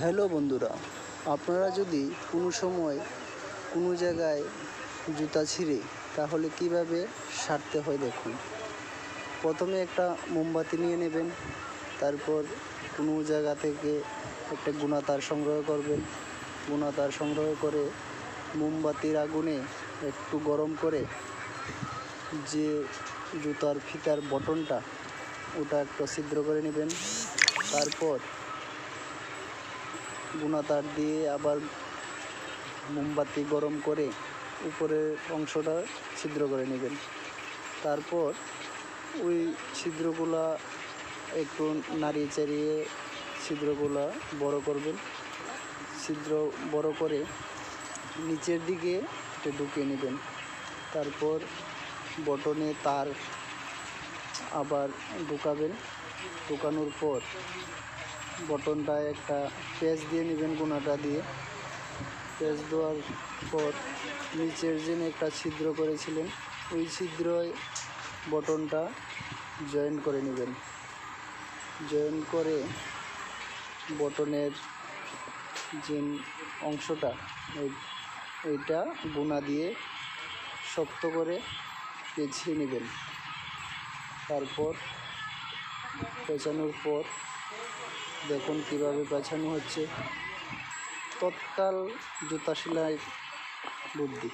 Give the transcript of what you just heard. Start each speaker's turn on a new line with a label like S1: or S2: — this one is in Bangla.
S1: হ্যালো বন্ধুরা, আপনারা যদি কোনো সময় কোনো জায়গায় জুতা ছিঁড়ে, তাহলে কীভাবে সারতে হয় দেখুন। প্রথমে একটা মোমবাতি নিয়ে নেবেন, তারপর কোনো জায়গা থেকে একটা গুণাতার সংগ্রহ করবেন। গুণাতার সংগ্রহ করে মোমবাতির আগুনে একটু গরম করে যে জুতার ফিতার বটনটা, ওটা একটু ছিদ্র করে নেবেন। তারপর গুণাতার দিয়ে আবার মোমবাতি গরম করে উপরের অংশটা ছিদ্র করে নেবেন। তারপর ওই ছিদ্রগুলা একটু নাড়িয়ে চাড়িয়ে ছিদ্রগুলা বড় করবেন। ছিদ্র বড় করে নিচের দিকে একটু ঢুকিয়ে নেবেন। তারপর বটনে তার আবার ঢুকাবেন। ঢুকানোর পর বটনটায় একটা পেঁচ দিয়ে নেবেন গুণাটা দিয়ে। পেঁচ দেওয়ার পর নিচের যে একটা ছিদ্র করেছিলেন, ওই ছিদ্রয় বটনটা জয়েন করে নেবেন। জয়েন করে বটনের যে অংশটা, ওই- ওইটা গুণা দিয়ে শক্ত করে পেঁচিয়ে নেবেন। তারপর পেঁচানোর পর দেখুন কীভাবে বেছানো হচ্ছে। তৎকাল জুতা সেলাই বুদ্ধি।